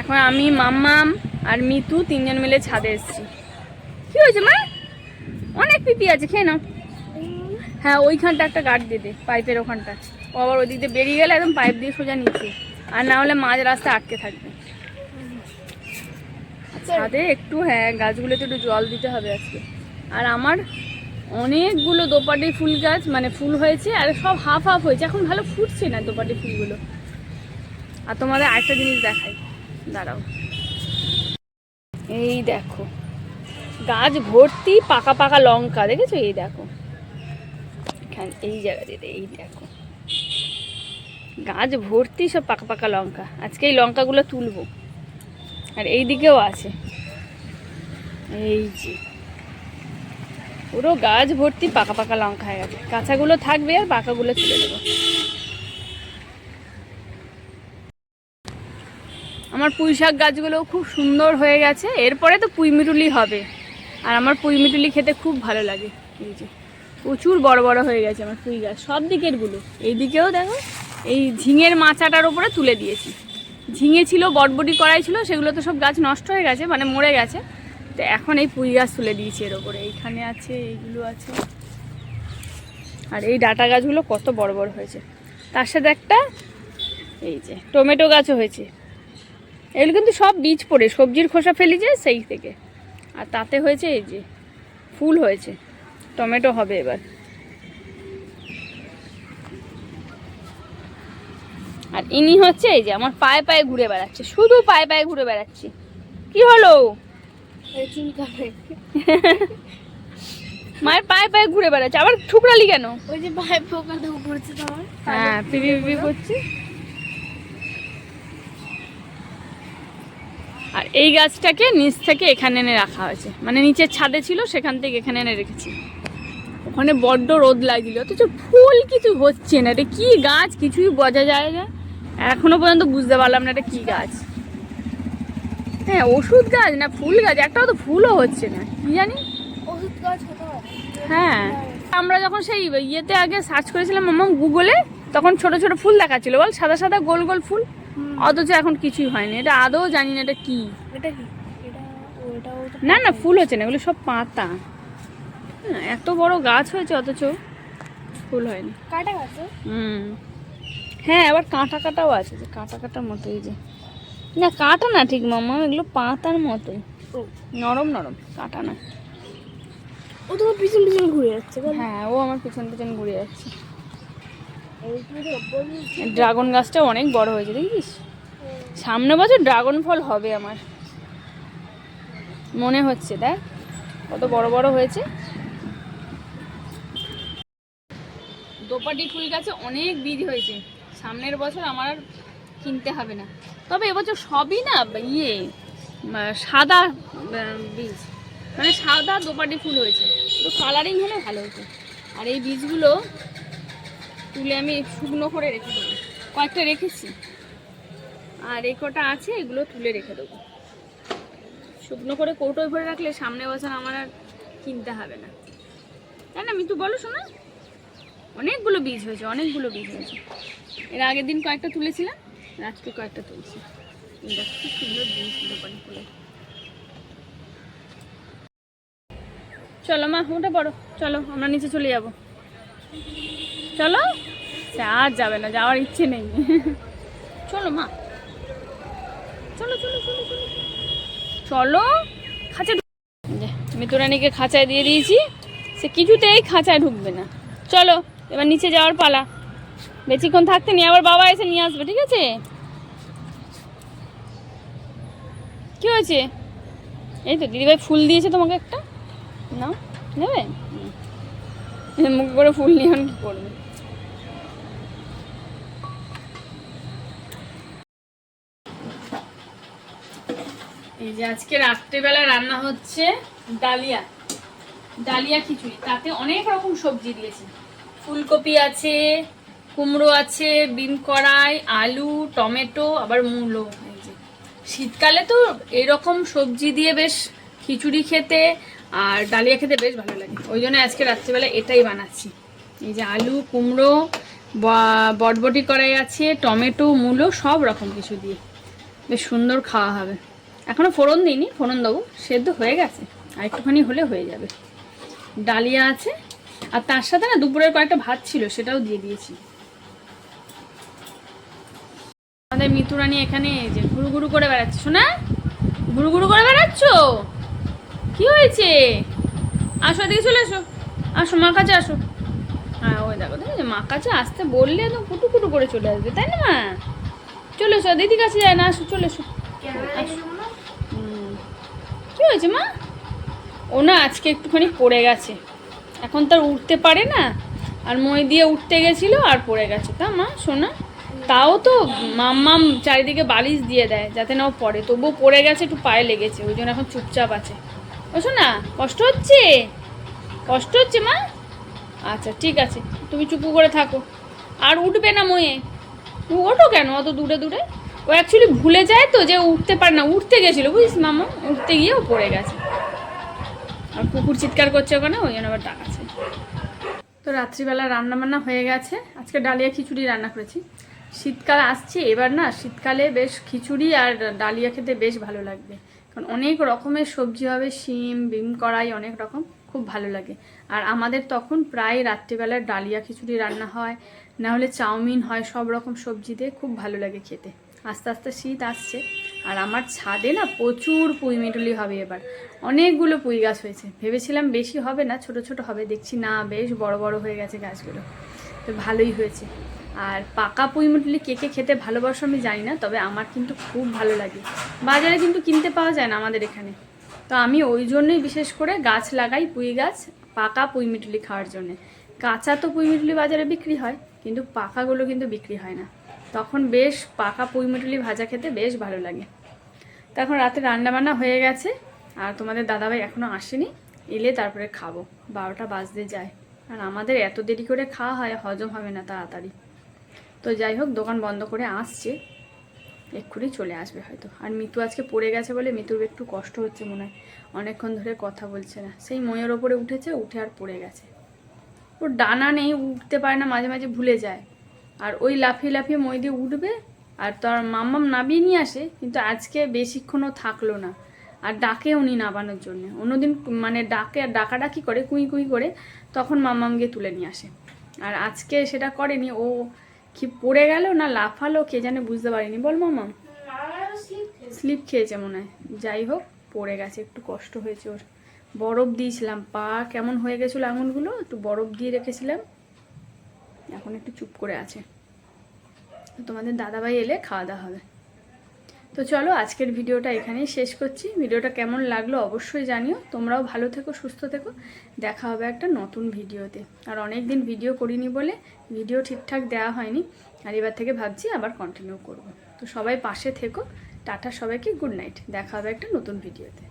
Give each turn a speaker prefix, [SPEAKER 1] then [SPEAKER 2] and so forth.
[SPEAKER 1] এখন আমি, মাম্মাম আর মিতু তিনজন মিলে ছাদে এসেছি। কি হয়েছে, মা? অনেক পিপি আছে, খেয়ে নাও। হ্যাঁ ওইখানটা একটা গার্ড দিয়ে দে, পাইপের ওখানটা। ও আবার ওদিক দিয়ে বেরিয়ে গেলে একদম পাইপ দিয়ে সোজা নিচ্ছে আর না হলে মাঝ রাস্তায় আটকে থাকবে। ছাদে একটু হ্যাঁ গাছগুলোতে একটু জল দিতে হবে আজকে। আর আমার অনেকগুলো দোপাটি ফুল গাছ মানে ফুল হয়েছে, আর সব হাফ হাফ হয়েছে। এখন ভালো ফুটছে না দোপাটি ফুলগুলো। আর তোমাদের আরেকটা জিনিস দেখাই। দাঁড়াও। এই দেখো, গাছ ভর্তি পাকা পাকা লঙ্কা, দেখেছ? এই দেখো, এখানে এই দিয়ে এই দেখো। গাছ ভর্তি সব পাকা পাকা লঙ্কা, আজকে এই লঙ্কাগুলো তুলবো। আর এই দিকেও আছে। এই যে, পুরো গাছ ভর্তি পাকা পাকা লঙ্কা হয়ে গেছে। কাঁচাগুলো থাকবে আর পাকাগুলো তুলে দেবো আমার পুঁই শাক গাছগুলো খুব সুন্দর হয়ে গেছে। এরপরে তো পুঁই মিটুলি হবে। আর আমার পুঁই মিটুলি খেতে খুব ভালো লাগে। এই যে, প্রচুর বড় বড় হয়ে গেছে আমার পুঁই গাছ। সব দিকেরগুলো। এই দিকেও দেখো, এই ঝিঙের মাচাটার ওপরে তুলে দিয়েছি। ঝিঙে ছিল, বটবটি করাই ছিল, সেগুলো তো সব গাছ নষ্ট হয়ে গেছে মানে মরে গেছে। তো এখন এই পুঁই গাছ তুলে দিয়েছি এর ওপরে এইখানে আছে, এইগুলো আছে। আর এই ডাটা গাছগুলো কত বড় বড় হয়েছে। তার সাথে একটা, এই যে, টমেটো গাছও হয়েছে। এগুলো কিন্তু সব বীজ পড়ে সবজির খোসা ফেলি যায় সেই থেকে। আর তাতে হয়েছে এই যে ফুল হয়েছে টমেটো হবে এবার। আর ইনি হচ্ছে এই যে আমার পায়ে পায়ে ঘুরে বেড়াচ্ছে শুধু পায়ে পায়ে ঘুরে বেড়াচ্ছি। কি হলো? মায়ের পায়ে পায়ে ঘুরে বেড়াচ্ছে আবার ঠুকরালি কেন?
[SPEAKER 2] ওই যে পায়ে পোকাটা উপরেছে তোমার।
[SPEAKER 1] হ্যাঁ পিপি পিপি করছি। আর এই গাছটাকে নিচ থেকে এখানে এনে রাখা হয়েছে। মানে নিচের ছাদে ছিল সেখান থেকে এখানে এনে রেখেছি। ওখানে বড্ড রোদ লাগছিল অথচ ফুল কিছু হচ্ছে না। এটা কি গাছ? কিছুই বোঝা যায় না। এখনও পর্যন্ত বুঝতে পারলাম না এটা কি গাছ। হ্যাঁ ওষুধ গাছ না ফুল গাছ? একটাও তো ফুলও হচ্ছে না। কি জানি?
[SPEAKER 2] ওষুধ গাছ হ্যাঁ।
[SPEAKER 1] আমরা যখন সেই ইয়েতে আগে সার্চ করেছিলাম মামা গুগলে তখন ছোট ছোট ফুল দেখাচ্ছিল। বল সাদা সাদা গোল গোল ফুল। অথচ এখন কিছুই হয়নি। এটা আদৌ জানি না এটা কি।
[SPEAKER 2] এটা কি?
[SPEAKER 1] না না ফুল হচ্ছে না এগুলো সব পাতা। হ্যাঁ, এত বড় গাছ হয়েছে অথচ ফুল হয়নি।
[SPEAKER 2] কাটা গাছ
[SPEAKER 1] হুম। হ্যাঁ আবার কাঁটা কাটাও আছে যে কাঁটা কাটার মতোই যে। না কাঁটা না ঠিক মামা এগুলো পাতার মতোই। নরম নরম কাঁটা না।
[SPEAKER 2] ও তোমার পিছন পিছন ঘুরে যাচ্ছে
[SPEAKER 1] হ্যাঁ ও আমার পিছন পিছন ঘুরে যাচ্ছে। ড্রাগন গাছটা অনেক বড় হয়েছে, দেখিস? সামনে বছর ড্রাগন ফল হবে আমার। মনে হচ্ছে, দেখ, কত বড় বড় হয়েছে। দোপাটি ফুল গাছে অনেক বীজ হয়েছে। সামনের বছর আমার আর কিনতে হবে না। তবে এবছর সবই না ইয়ে সাদা বীজ। মানে সাদা দোপাটি ফুল হয়েছে। তো কালারিং হলে ভালো হতো। আর এই বীজগুলো তুলে আমি শুকনো করে রেখে দেবো। কয়েকটা রেখেছি। আর এই কটা আছে, এগুলো তুলে রেখে দেবো। শুকনো করে কৌটোয় ভরে রাখলে সামনে বছর আমার আর কিনতে হবে না। তাই না, মিতু, বলো শোনা। অনেকগুলো বীজ হয়েছে, অনেকগুলো বীজ হয়েছে। এর আগের দিন কয়েকটা তুলেছিলাম আজকে কয়েকটা তুলছি। কি সুন্দর বীজ দোকানে ফুলে চলো মা উঠে পড়ো চলো, আমরা নিচে চলে যাব। চলো? আর যাবে না, যাওয়ার ইচ্ছে নেই। চলো মা। চলো চলো চলো চলো। চলো। খাঁচা মিতুরানিকে খাঁচায় দিয়ে দিয়েছি। সে কিছুতেই খাঁচায় ঢুকবে না। চলো, এবার নিচে যাওয়ার পালা। বেশিক্ষণ থাকতে নিয়ে আবার বাবা এসে নিয়ে আসবে, ঠিক আছে? কি হয়েছে? এই তো দিদিভাই ফুল দিয়েছে তোমাকে একটা। নাও, নেবে। মুখ করে ফুল করবে? এই যে আজকে রাত্রেবেলা রান্না হচ্ছে ডালিয়া ডালিয়া খিচুড়ি। তাতে অনেক রকম সবজি দিয়েছি। ফুলকপি আছে, কুমড়ো আছে, বিন কড়াই, আলু, টমেটো, আবার মূলো। শীতকালে তো এরকম সবজি দিয়ে বেশ খিচুড়ি খেতে আর ডালিয়া খেতে বেশ ভালো লাগে। ওই জন্য আজকে রাত্রিবেলা এটাই বানাচ্ছি। এই যে আলু, কুমড়ো বটবটি কড়াই আছে, টমেটো, মূলো, সব রকম কিছু দিয়ে। বেশ সুন্দর খাওয়া হবে। এখনও ফোড়ন দিইনি, ফোড়ন দেবো। সেদ্ধ হয়ে গেছে। আর একটুখানি হলে হয়ে যাবে। ডালিয়া আছে। আর তার সাথে না দুপুরের কয়েকটা ভাত ছিল, সেটাও দিয়ে দিয়েছি। আমাদের মিতুরানি এখানে যে ঘুরু ঘুরু করে বেড়াচ্ছে। শোনা? ঘুরু ঘুরু করে বেড়াচ্ছ? কি হয়েছে? আসো এদিকে চলে এসো আসো, মার কাছে আসো। হ্যাঁ ওই দেখো দেখো মা কাছে আসতে বললে তো কুটু কুটু করে চলে আসবে, তাই না মা? চলে এসো দিদি কাছে যায় না, আসো, চলে এসো। কি হয়েছে মা? ও না আজকে একটুখানি পড়ে গেছে। এখন তার উঠতে পারে না। আর মই দিয়ে উঠতে গেছিল আর পড়ে গেছে। তা মা শোনা তাও তো মাম্মাম চারিদিকে বালিশ দিয়ে দেয়, যাতে না ও পড়ে। তবুও পড়ে গেছে, একটু পায়ে লেগেছে, ওই জন্য এখন চুপচাপ আছে। ও না কষ্ট হচ্ছে? কষ্ট হচ্ছে মা? আচ্ছা ঠিক আছে, তুমি চুপু করে থাকো। আর উঠবে না ময়ে ওঠো কেন? অত দূরে দূরে? ও অ্যাকচুয়ালি ভুলে যায় তো যে উঠতে পারে না। উঠতে গেছিল, বুঝিস মামা? উঠতে গিয়ে ও পড়ে গেছে। আর কুকুর চিৎকার করছে ওখানে, ওই জন্য আবার ডাকাচ্ছে তো রাত্রিবেলা রান্না বান্না হয়ে গেছে। আজকে ডালিয়া খিচুড়ি রান্না করেছি। শীতকাল আসছে, এবার না, শীতকালে বেশ খিচুড়ি আর ডালিয়া খেতে বেশ ভালো লাগবে। কারণ অনেক রকমের সবজি হবে, শিম, বিম, কড়াই অনেক রকম, খুব ভালো লাগে। আর আমাদের তখন প্রায় রাত্রিবেলায় ডালিয়া খিচুড়ি রান্না হয় না হলে চাউমিন হয়, সব রকম সবজি দিয়ে খুব ভালো লাগে খেতে। আস্তে আস্তে শীত আসছে, আর আমার ছাদে না প্রচুর পুঁই মিটুলি হবে এবার। অনেকগুলো পুঁই গাছ হয়েছে। ভেবেছিলাম বেশি হবে না, ছোট ছোট হবে, দেখছি না, বেশ বড় বড় হয়ে গেছে গাছগুলো। তো ভালোই হয়েছে। আর পাকা পুঁই মিটুলি কে কে খেতে ভালোবাসো আমি জানি না, তবে আমার কিন্তু খুব ভালো লাগে। বাজারে কিন্তু কিনতে পাওয়া যায় না আমাদের এখানে। তো আমি ওই জন্যই বিশেষ করে গাছ লাগাই পুঁই গাছ পাকা পুঁই মিটুলি খাওয়ার জন্যে। কাঁচা তো পুঁই মিটুলি বাজারে বিক্রি হয়, কিন্তু পাকাগুলো কিন্তু বিক্রি হয় না। তখন বেশ পাকা পুঁই মিটুলি ভাজা খেতে বেশ ভালো লাগে। তো এখন রাতে রান্নাবান্না হয়ে গেছে, আর তোমাদের দাদাভাই এখনও আসেনি, এলে তারপরে খাব। বারোটা বাজতে যায়। আর আমাদের এত দেরি করে খাওয়া হয়, হজম হবে না তাড়াতাড়ি। তো যাই হোক, দোকান বন্ধ করে আসছে। এক্ষুনি চলে আসবে হয়তো। আর মিতু আজকে পড়ে গেছে বলে মিতুর একটু কষ্ট হচ্ছে মনে হয়। অনেকক্ষণ ধরে কথা বলছে না। সেই ময়ের ওপরে উঠেছে, উঠে আর পড়ে গেছে। ওর ডানা নেই, উঠতে পারে না, মাঝে মাঝে ভুলে যায়। আর ওই লাফিয়ে লাফিয়ে মই দিয়ে উঠবে, আর তার মাম্মাম নাবিয়ে নিয়ে আসে, কিন্তু আজকে বেশিক্ষণও থাকল না। আর ডাকে উনি নাবানোর জন্য। অন্যদিন মানে ডাকে আর ডাকাডাকি করে, কুই কুই করে, তখন মাম্মাম গিয়ে তুলে নিয়ে আসে। আর আজকে সেটা করেনি, ও কি পড়ে গেল না লাফালো কে জানে বুঝতে পারিনি। বল মামা। স্লিপ খেয়েছে মনে হয়। যাই হোক, পড়ে গেছে, একটু কষ্ট হয়েছে ওর। বরফ দিয়েছিলাম। পা কেমন হয়ে গেছিল আঙুলগুলো? একটু বরফ দিয়ে রেখেছিলাম। এখন একটু চুপ করে আছে। তোমাদের দাদাভাই এলে খাওয়া দাওয়া হবে। তো চলো আজকের ভিডিওটা এখানেই শেষ করছি। ভিডিওটা কেমন লাগল অবশ্যই জানিও। তোমরাও ভালো থেকো, সুস্থ থেকো। দেখা হবে একটা নতুন ভিডিওতে। আর অনেক দিন ভিডিও করিনি বলে ভিডিও ঠিকঠাক দেওয়া হয়নি। আর এবার থেকে ভাবছি আবার কন্টিনিউ করব। তো সবাই পাশে থেকো। টাটা সবাইকে গুড নাইট দেখা হবে একটা নতুন ভিডিওতে।